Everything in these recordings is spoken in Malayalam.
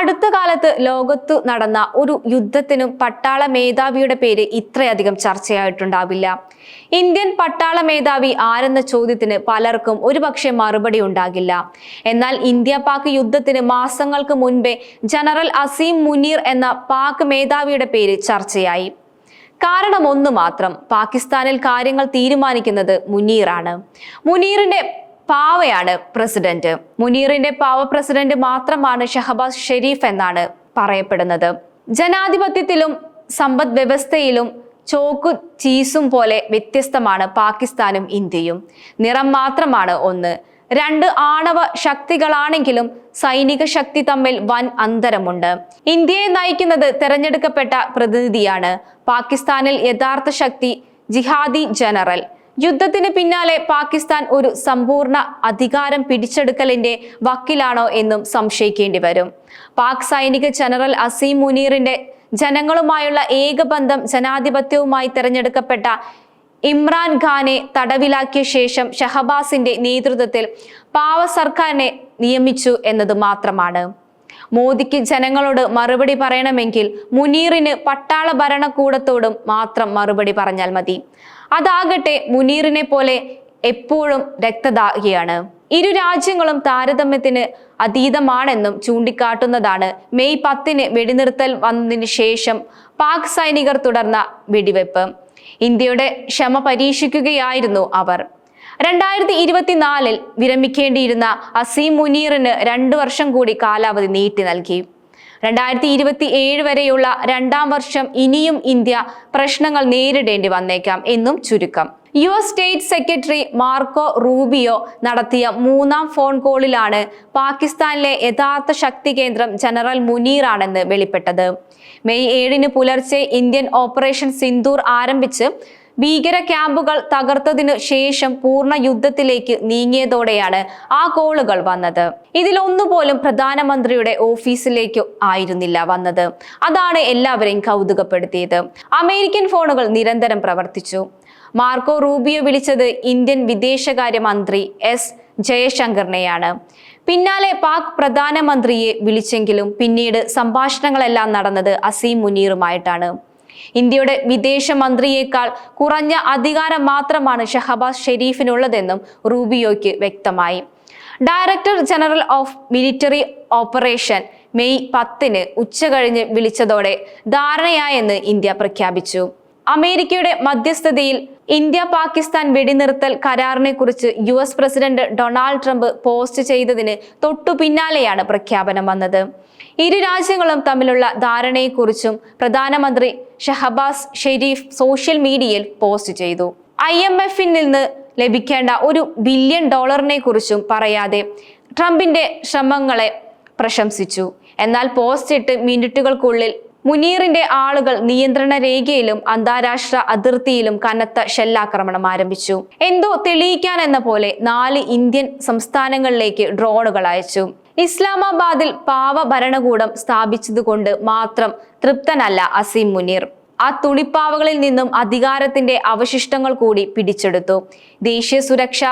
അടുത്ത കാലത്ത് ലോകത്തു നടന്ന ഒരു യുദ്ധത്തിനും പട്ടാള മേധാവിയുടെ പേര് ഇത്രയധികം ചർച്ചയായിട്ടുണ്ടാവില്ല. ഇന്ത്യൻ പട്ടാള മേധാവി ആരെന്ന ചോദ്യത്തിന് പലർക്കും ഒരുപക്ഷെ മറുപടി ഉണ്ടാകില്ല. എന്നാൽ ഇന്ത്യ പാക് യുദ്ധത്തിന് മാസങ്ങൾക്ക് മുൻപേ ജനറൽ അസീം മുനീർ എന്ന പാക് മേധാവിയുടെ പേര് ചർച്ചയായി. കാരണം ഒന്ന് മാത്രം പാകിസ്ഥാനിൽ കാര്യങ്ങൾ തീരുമാനിക്കുന്നത് മുനീറാണ്. മുനീറിന്റെ പാവയാണ് പ്രസിഡന്റ്. മുനീറിന്റെ പാവ പ്രസിഡന്റ് മാത്രമാണ് ഷഹബാസ് ഷെരീഫ് എന്നാണ് പറയപ്പെടുന്നത്. ജനാധിപത്യത്തിലും സമ്പദ് വ്യവസ്ഥയിലും ചോക്കും ചീസും പോലെ വ്യത്യസ്തമാണ് പാകിസ്ഥാനും ഇന്ത്യയും. നിറം മാത്രമാണ് ഒന്ന്. രണ്ട് ആണവ ശക്തികളാണെങ്കിലും സൈനിക ശക്തി തമ്മിൽ വൻ അന്തരമുണ്ട്. ഇന്ത്യയെ നയിക്കുന്നത് തെരഞ്ഞെടുക്കപ്പെട്ട പ്രതിനിധിയാണ്. പാകിസ്ഥാനിൽ യഥാർത്ഥ ശക്തി ജിഹാദി ജനറൽ. യുദ്ധത്തിന് പിന്നാലെ പാകിസ്ഥാൻ ഒരു സമ്പൂർണ അധികാരം പിടിച്ചെടുക്കലിന്റെ വക്കിലാണോ എന്നും സംശയിക്കേണ്ടി വരും. പാക് സൈനിക ജനറൽ അസീം മുനീറിന്റെ ജനങ്ങളുമായുള്ള ഏകബന്ധം ജനാധിപത്യവുമായി തെരഞ്ഞെടുക്കപ്പെട്ട ഇമ്രാൻ ഖാനെ തടവിലാക്കിയ ശേഷം ഷഹബാസിന്റെ നേതൃത്വത്തിൽ പാവ സർക്കാരിനെ നിയമിച്ചു എന്നത് മാത്രമാണ്. മോദിക്ക് ജനങ്ങളോട് മറുപടി പറയണമെങ്കിൽ മുനീറിന് പട്ടാള ഭരണകൂടത്തോടും മാത്രം മറുപടി പറഞ്ഞാൽ മതി. അതാകട്ടെ മുനീറിനെ പോലെ എപ്പോഴും രക്തദാഹിയാണ്. ഇരു രാജ്യങ്ങളും താരതമ്യത്തിന് അതീതമാണെന്നും ചൂണ്ടിക്കാട്ടുന്നതാണ്. മെയ് പത്തിന് വെടിനിർത്തൽ വന്നതിന് ശേഷം പാക് സൈനികർ തുടർന്ന വെടിവെപ്പ്. ഇന്ത്യയുടെ ക്ഷമ പരീക്ഷിക്കുകയായിരുന്നു അവർ. രണ്ടായിരത്തി ഇരുപത്തിനാലിൽ വിരമിക്കേണ്ടിയിരുന്ന അസീം മുനീറിന് രണ്ടു വർഷം കൂടി കാലാവധി നീട്ടി നൽകി. രണ്ടായിരത്തി ഇരുപത്തി ഏഴ് വരെയുള്ള രണ്ടാം വർഷം ഇനിയും ഇന്ത്യ പ്രശ്നങ്ങൾ നേരിടേണ്ടി വന്നേക്കാം എന്നും ചുരുക്കം. U S state secretary Marco Rubio നടത്തിയ മൂന്നാം ഫോൺ കോളിലാണ് പാകിസ്ഥാനിലെ യഥാർത്ഥ ശക്തി കേന്ദ്രം ജനറൽ മുനീറാണെന്ന് വെളിപ്പെട്ടത്. മെയ് ഏഴിന് പുലർച്ചെ ഇന്ത്യൻ ഓപ്പറേഷൻ സിന്ദൂർ ആരംഭിച്ച് ഭീകര ക്യാമ്പുകൾ തകർത്തതിനു ശേഷം പൂർണ യുദ്ധത്തിലേക്ക് നീങ്ങിയതോടെയാണ് ആ കോളുകൾ വന്നത്. ഇതിലൊന്നുപോലും പ്രധാനമന്ത്രിയുടെ ഓഫീസിലേക്ക് ആയിരുന്നില്ല വന്നത്. അതാണ് എല്ലാവരെയും കൗതുകപ്പെടുത്തിയത്. അമേരിക്കൻ ഫോണുകൾ നിരന്തരം പ്രവർത്തിച്ചു. മാർക്കോ റൂബിയോ വിളിച്ചത് ഇന്ത്യൻ വിദേശകാര്യ മന്ത്രി എസ്. ജയശങ്കറിനെയാണ്. പിന്നാലെ പാക് പ്രധാനമന്ത്രിയെ വിളിച്ചെങ്കിലും പിന്നീട് സംഭാഷണങ്ങളെല്ലാം നടന്നത് അസീം മുനീറുമായിട്ടാണ്. ഇന്ത്യയുടെ വിദേശ മന്ത്രിയേക്കാൾ കുറഞ്ഞ അധികാരം മാത്രമാണ് ഷഹബാസ് ഷെരീഫിനുള്ളതെന്നും റൂബിയോയ്ക്ക് വ്യക്തമായി. Director general of military operation May പത്തിന് ഉച്ചകഴിഞ്ഞ് വിളിച്ചതോടെ ധാരണയായെന്ന് ഇന്ത്യ പ്രഖ്യാപിച്ചു. അമേരിക്കയുടെ മധ്യസ്ഥതയിൽ ഇന്ത്യ പാകിസ്ഥാൻ വെടിനിർത്തൽ കരാറിനെ കുറിച്ച് U S president Donald Trump post ചെയ്തതിന് തൊട്ടു പിന്നാലെയാണ് പ്രഖ്യാപനം വന്നത്. ഇരു രാജ്യങ്ങളും തമ്മിലുള്ള ധാരണയെക്കുറിച്ചും പ്രധാനമന്ത്രി ഷഹബാസ് ഷെരീഫ് സോഷ്യൽ മീഡിയയിൽ പോസ്റ്റ് ചെയ്തു. ഐ എം എഫിൽ നിന്ന് ലഭിക്കേണ്ട ഒരു ബില്യൺ ഡോളറിനെ കുറിച്ചും പറയാതെ ട്രംപിന്റെ ശ്രമങ്ങളെ പ്രശംസിച്ചു. എന്നാൽ പോസ്റ്റ് ഇട്ട് മിനിറ്റുകൾക്കുള്ളിൽ മുനീറിന്റെ ആളുകൾ നിയന്ത്രണ രേഖയിലും അന്താരാഷ്ട്ര അതിർത്തിയിലും കനത്ത ഷെല്ലാക്രമണം ആരംഭിച്ചു. എന്തോ തെളിയിക്കാൻ എന്ന പോലെ നാല് ഇന്ത്യൻ സംസ്ഥാനങ്ങളിലേക്ക് ഡ്രോണുകൾ അയച്ചു. ഇസ്ലാമാബാദിൽ പാവ ഭരണകൂടം സ്ഥാപിച്ചതുകൊണ്ട് മാത്രം തൃപ്തനല്ല അസീം മുനീർ. ആ തുണിപ്പാവകളിൽ നിന്നും അധികാരത്തിന്റെ അവശിഷ്ടങ്ങൾ കൂടി പിടിച്ചെടുത്തു. ദേശീയ സുരക്ഷ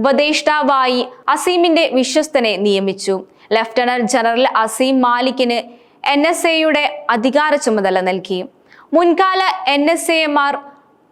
ഉപദേഷ്ടാവായി അസീമിന്റെ വിശ്വസ്തനെ നിയമിച്ചു. ലഫ്റ്റനന്റ് ജനറൽ അസീം മാലിക്കിന് എൻ എസ് എയുടെ അധികാര ചുമതല നൽകി. മുൻകാല എൻ എസ് എമാർ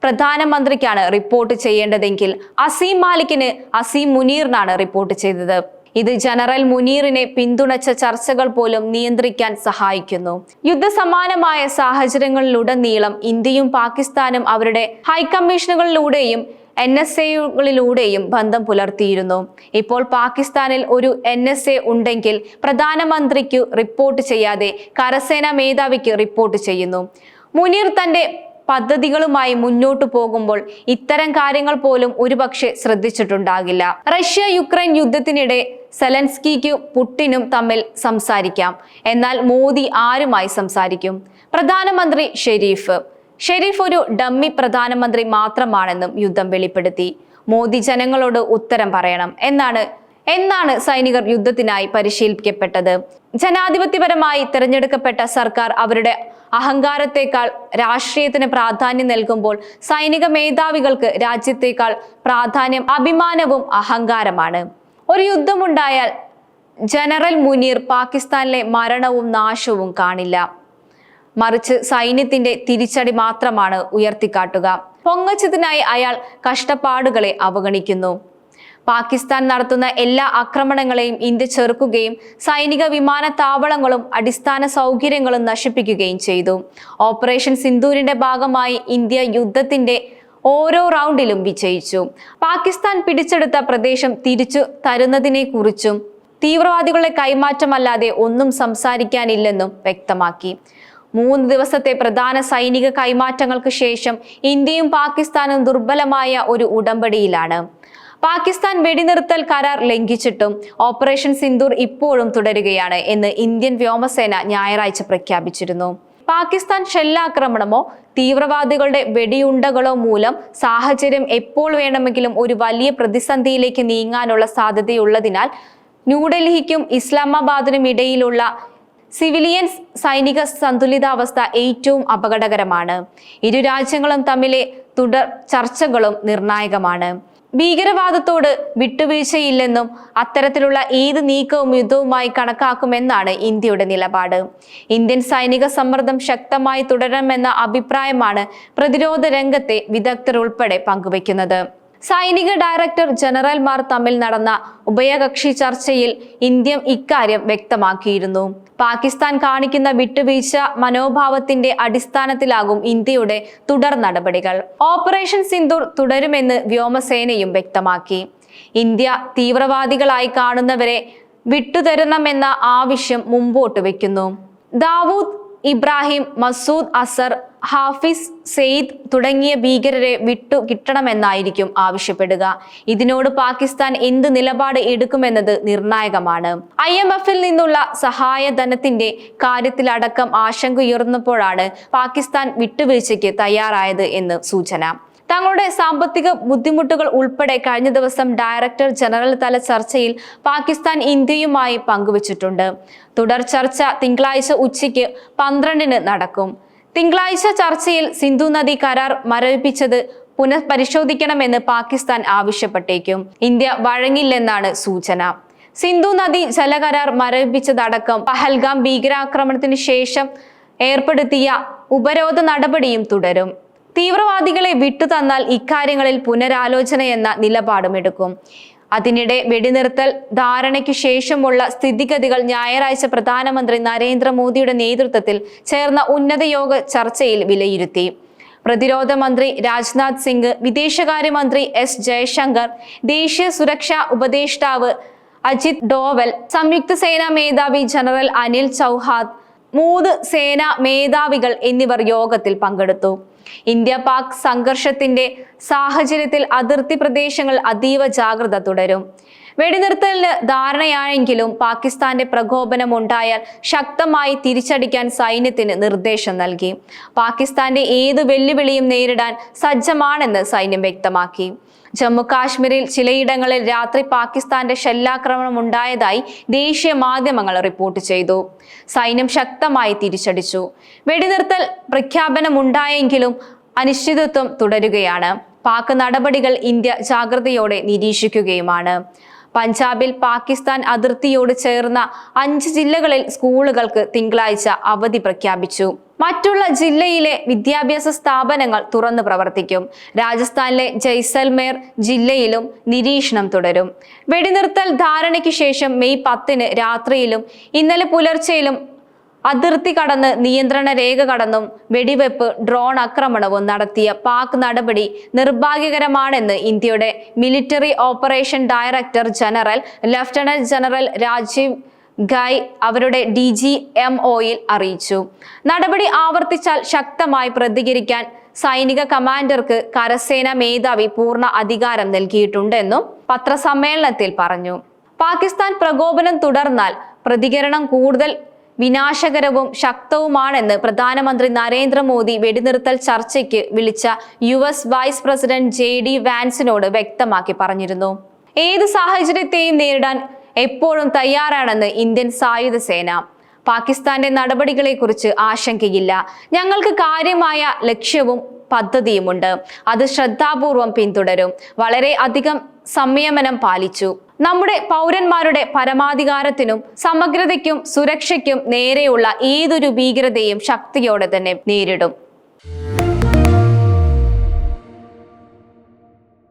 പ്രധാനമന്ത്രിക്കാണ് റിപ്പോർട്ട് ചെയ്യേണ്ടതെങ്കിൽ അസീം മാലിക്കിന് അസീം മുനീറിനാണ് റിപ്പോർട്ട് ചെയ്തത്. ഇത് ജനറൽ മുനീറിനെ പിന്തുണച്ച ചർച്ചകൾ പോലും നിയന്ത്രിക്കാൻ സഹായിക്കുന്നു. യുദ്ധസമാനമായ സാഹചര്യങ്ങളിലുടനീളം ഇന്ത്യയും പാകിസ്ഥാനും അവരുടെ ഹൈക്കമ്മീഷനുകളിലൂടെയും എൻ എസ് എകളിലൂടെയും ബന്ധം പുലർത്തിയിരുന്നു. ഇപ്പോൾ പാകിസ്ഥാനിൽ ഒരു എൻ എസ് എ ഉണ്ടെങ്കിൽ പ്രധാനമന്ത്രിക്ക് റിപ്പോർട്ട് ചെയ്യാതെ കരസേനാ മേധാവിക്ക് റിപ്പോർട്ട് ചെയ്യുന്നു. മുനീർ തന്റെ പദ്ധതികളുമായി മുന്നോട്ടു പോകുമ്പോൾ ഇത്തരം കാര്യങ്ങൾ പോലും ഒരുപക്ഷെ ശ്രദ്ധിച്ചിട്ടുണ്ടാകില്ല. റഷ്യ യുക്രൈൻ യുദ്ധത്തിനിടെ സെലൻസ്കിക്കും പുട്ടിനും തമ്മിൽ സംസാരിക്കാം. എന്നാൽ മോദി ആരുമായി സംസാരിക്കും? പ്രധാനമന്ത്രി ഷെരീഫ്. ഷെരീഫ് ഒരു ഡമ്മി പ്രധാനമന്ത്രി മാത്രമാണെന്നും യുദ്ധം വെളിപ്പെടുത്തി. മോദി ജനങ്ങളോട് ഉത്തരം പറയണം എന്നാണ് എന്നാണ് സൈനികർ യുദ്ധത്തിനായി പരിശീലിപ്പിക്കപ്പെട്ടത്. ജനാധിപത്യപരമായി തിരഞ്ഞെടുക്കപ്പെട്ട സർക്കാർ അവരുടെ അഹങ്കാരത്തെക്കാൾ രാഷ്ട്രീയത്തിന് പ്രാധാന്യം നൽകുമ്പോൾ സൈനിക മേധാവികൾക്ക് രാജ്യത്തെക്കാൾ പ്രാധാന്യം അഭിമാനവും അഹങ്കാരമാണ്. ഒരു യുദ്ധമുണ്ടായാൽ ജനറൽ മുനീർ പാകിസ്ഥാനിലെ മരണവും നാശവും കാണില്ല. മറിച്ച് സൈന്യത്തിന്റെ തിരിച്ചടി മാത്രമാണ് ഉയർത്തിക്കാട്ടുക. പൊങ്ങച്ചത്തിനായി അയാൾ കഷ്ടപ്പാടുകളെ അവഗണിക്കുന്നു. പാകിസ്ഥാൻ നടത്തുന്ന എല്ലാ ആക്രമണങ്ങളെയും ഇന്ത്യ ചെറുക്കുകയും സൈനിക വിമാനത്താവളങ്ങളും അടിസ്ഥാന സൗകര്യങ്ങളും നശിപ്പിക്കുകയും ചെയ്തു. ഓപ്പറേഷൻ സിന്ധൂരിന്റെ ഭാഗമായി ഇന്ത്യ യുദ്ധത്തിന്റെ ഓരോ റൗണ്ടിലും വിജയിച്ചു. പാകിസ്ഥാൻ പിടിച്ചെടുത്ത പ്രദേശം തിരിച്ചു തരുന്നതിനെ കുറിച്ചും തീവ്രവാദികളുടെ കൈമാറ്റമല്ലാതെ ഒന്നും സംസാരിക്കാനില്ലെന്നും വ്യക്തമാക്കി. മൂന്ന് ദിവസത്തെ പ്രധാന സൈനിക കൈമാറ്റങ്ങൾക്ക് ശേഷം ഇന്ത്യയും പാകിസ്ഥാനും ദുർബലമായ ഒരു ഉടമ്പടിയിലാണ്. പാകിസ്ഥാൻ വെടിനിർത്തൽ കരാർ ലംഘിച്ചിട്ടും ഓപ്പറേഷൻ സിന്ദൂർ ഇപ്പോഴും തുടരുകയാണ് എന്ന് ഇന്ത്യൻ വ്യോമസേന ഞായറാഴ്ച പ്രഖ്യാപിച്ചിരുന്നു. പാകിസ്ഥാൻ ഷെല്ലാക്രമണമോ തീവ്രവാദികളുടെ വെടിയുണ്ടകളോ മൂലം സാഹചര്യം എപ്പോൾ വേണമെങ്കിലും ഒരു വലിയ പ്രതിസന്ധിയിലേക്ക് നീങ്ങാനുള്ള സാധ്യതയുള്ളതിനാൽ ന്യൂഡൽഹിക്കും ഇസ്ലാമാബാദിനും ഇടയിലുള്ള സിവിലിയൻ സൈനിക സന്തുലിതാവസ്ഥ ഏറ്റവും അപകടകരമാണ്. ഇരു രാജ്യങ്ങളും തമ്മിലെ തുടർ ചർച്ചകളും നിർണായകമാണ്. ഭീകരവാദത്തോട് വിട്ടുവീഴ്ചയില്ലെന്നും അത്തരത്തിലുള്ള ഏത് നീക്കവും യുദ്ധവുമായി കണക്കാക്കുമെന്നാണ് ഇന്ത്യയുടെ നിലപാട്. ഇന്ത്യൻ സൈനിക സമ്മർദ്ദം ശക്തമായി തുടരണമെന്ന അഭിപ്രായമാണ് പ്രതിരോധ രംഗത്തെ വിദഗ്ധർ ഉൾപ്പെടെ പങ്കുവയ്ക്കുന്നത്. സൈനിക ഡയറക്ടർ ജനറൽമാർ തമ്മിൽ നടന്ന ഉഭയകക്ഷി ചർച്ചയിൽ ഇന്ത്യ ഇക്കാര്യം വ്യക്തമാക്കിയിരുന്നു. പാകിസ്ഥാൻ കാണിക്കുന്ന വിട്ടുവീഴ്ച മനോഭാവത്തിന്റെ അടിസ്ഥാനത്തിലാകും ഇന്ത്യയുടെ തുടർ നടപടികൾ. ഓപ്പറേഷൻ സിന്ദൂർ തുടരുമെന്ന് വ്യോമസേനയും വ്യക്തമാക്കി. ഇന്ത്യ തീവ്രവാദികളായി കാണുന്നവരെ വിട്ടുതരണമെന്ന ആവശ്യം മുമ്പോട്ട് വെക്കുന്നു. ദാവൂദ് ഇബ്രാഹിം മസൂദ് അസർ ഹാഫിസ് സെയ്ദ് തുടങ്ങിയ ഭീകരരെ വിട്ടു കിട്ടണമെന്നായിരിക്കും ആവശ്യപ്പെടുക. ഇതിനോട് പാകിസ്ഥാൻ എന്ത് നിലപാട് എടുക്കുമെന്നത് നിർണായകമാണ്. ഐ എം എഫിൽ നിന്നുള്ള സഹായധനത്തിന്റെ കാര്യത്തിലടക്കം ആശങ്കയുയർന്നപ്പോഴാണ് പാകിസ്ഥാൻ വിട്ടുവീഴ്ചയ്ക്ക് തയ്യാറായത് എന്ന് സൂചന. തങ്ങളുടെ സാമ്പത്തിക ബുദ്ധിമുട്ടുകൾ ഉൾപ്പെടെ കഴിഞ്ഞ ദിവസം ഡയറക്ടർ ജനറൽ തല ചർച്ചയിൽ പാകിസ്ഥാൻ ഇന്ത്യയുമായി പങ്കുവച്ചിട്ടുണ്ട്. തുടർ ചർച്ച തിങ്കളാഴ്ച ഉച്ചയ്ക്ക് പന്ത്രണ്ടിന് നടക്കും. തിങ്കളാഴ്ച ചർച്ചയിൽ സിന്ധു നദി കരാർ മരവിപ്പിച്ചത് പുനഃപരിശോധിക്കണമെന്ന് പാകിസ്ഥാൻ ആവശ്യപ്പെട്ടേക്കും. ഇന്ത്യ വഴങ്ങില്ലെന്നാണ് സൂചന. സിന്ധു നദി ജലകരാർ മരവിപ്പിച്ചതടക്കം പഹൽഗാം ഭീകരാക്രമണത്തിന് ശേഷം ഏർപ്പെടുത്തിയ ഉപരോധ നടപടിയും തുടരും. തീവ്രവാദികളെ വിട്ടുതന്നാൽ ഇക്കാര്യങ്ങളിൽ പുനരാലോചന എന്ന നിലപാടുമെടുക്കും. അതിനിടെ വെടിനിർത്തൽ ധാരണയ്ക്ക് ശേഷമുള്ള സ്ഥിതിഗതികൾ ഞായറാഴ്ച പ്രധാനമന്ത്രി നരേന്ദ്രമോദിയുടെ നേതൃത്വത്തിൽ ചേർന്ന ഉന്നതയോഗ ചർച്ചയിൽ വിലയിരുത്തി. പ്രതിരോധ മന്ത്രി രാജ്നാഥ് സിംഗ് വിദേശകാര്യമന്ത്രി എസ് ജയശങ്കർ ദേശീയ സുരക്ഷാ ഉപദേഷ്ടാവ് അജിത് ഡോവൽ സംയുക്ത സേനാ മേധാവി ജനറൽ അനിൽ ചൗഹാദ് മൂന്ന് സേനാ മേധാവികൾ എന്നിവർ യോഗത്തിൽ പങ്കെടുത്തു. ഇന്ത്യ പാക് സംഘർഷത്തിന്റെ സാഹചര്യത്തിൽ അതിർത്തി പ്രദേശങ്ങൾ അതീവ ജാഗ്രത തുടരും. വെടിനിർത്തലിന് ധാരണയായെങ്കിലും പാകിസ്ഥാന്റെ പ്രകോപനം ഉണ്ടായാൽ ശക്തമായി തിരിച്ചടിക്കാൻ സൈന്യത്തിന് നിർദ്ദേശം നൽകി. പാകിസ്ഥാന്റെ ഏത് വെല്ലുവിളിയും നേരിടാൻ സജ്ജമാണെന്ന് സൈന്യം വ്യക്തമാക്കി. ജമ്മു കാശ്മീരിൽ ചിലയിടങ്ങളിൽ രാത്രി പാകിസ്ഥാന്റെ ഷെല്ലാക്രമണം ഉണ്ടായതായി ദേശീയ മാധ്യമങ്ങൾ റിപ്പോർട്ട് ചെയ്തു. സൈന്യം ശക്തമായി തിരിച്ചടിച്ചു. വെടിനിർത്തൽ പ്രഖ്യാപനം ഉണ്ടായെങ്കിലും അനിശ്ചിതത്വം തുടരുകയാണ്. പാക് നടപടികൾ ഇന്ത്യ ജാഗ്രതയോടെ നിരീക്ഷിക്കുകയുമാണ്. പഞ്ചാബിൽ പാകിസ്ഥാൻ അതിർത്തിയോട് ചേർന്ന അഞ്ച് ജില്ലകളിൽ സ്കൂളുകൾക്ക് തിങ്കളാഴ്ച അവധി പ്രഖ്യാപിച്ചു. മറ്റുള്ള ജില്ലയിലെ വിദ്യാഭ്യാസ സ്ഥാപനങ്ങൾ തുറന്നു പ്രവർത്തിക്കും. രാജസ്ഥാനിലെ ജയ്സൽമേർ ജില്ലയിലും നിരീക്ഷണം തുടരും. വെടിനിർത്തൽ ധാരണയ്ക്ക് ശേഷം മെയ് പത്തിന് രാത്രിയിലും ഇന്നലെ പുലർച്ചെയിലും അതിർത്തി കടന്ന് നിയന്ത്രണ രേഖ കടന്നും വെടിവെപ്പ് ഡ്രോൺ ആക്രമണവും നടത്തിയ പാക് നടപടി നിർഭാഗ്യകരമാണെന്ന് ഇന്ത്യയുടെ military operation director general lieutenant general Rajiv Ghai അവരുടെ ഡി ജി എം ഒയിൽ അറിയിച്ചു. നടപടി ആവർത്തിച്ചാൽ ശക്തമായി പ്രതികരിക്കാൻ സൈനിക കമാൻഡർക്ക് കരസേന മേധാവി പൂർണ അധികാരം നൽകിയിട്ടുണ്ടെന്നും പത്രസമ്മേളനത്തിൽ പറഞ്ഞു. പാകിസ്ഥാൻ പ്രകോപനം തുടർന്നാൽ പ്രതികരണം കൂടുതൽ വിനാശകരവും ശക്തവുമാണെന്ന് പ്രധാനമന്ത്രി നരേന്ദ്രമോദി വെടിനിർത്തൽ ചർച്ചയ്ക്ക് വിളിച്ച U S vice president J D വാൻസിനോട് വ്യക്തമാക്കി പറഞ്ഞിരുന്നു. ഏത് സാഹചര്യത്തെയും നേരിടാൻ എപ്പോഴും തയ്യാറാണെന്ന് ഇന്ത്യൻ സായുധ സേന. പാകിസ്ഥാന്റെ നടപടികളെക്കുറിച്ച് ആശങ്കയില്ല. ഞങ്ങൾക്ക് കാര്യമായ ലക്ഷ്യവും പദ്ധതിയുമുണ്ട്. അത് ശ്രദ്ധാപൂർവം പിന്തുടരും. വളരെ അധികം സംയമനം പാലിച്ചു. നമ്മുടെ പൗരന്മാരുടെ പരമാധികാരത്തിനും സമഗ്രതയ്ക്കും സുരക്ഷയ്ക്കും നേരെയുള്ള ഏതൊരു ഭീകരതയും ശക്തിയോടെ തന്നെ നേരിടും.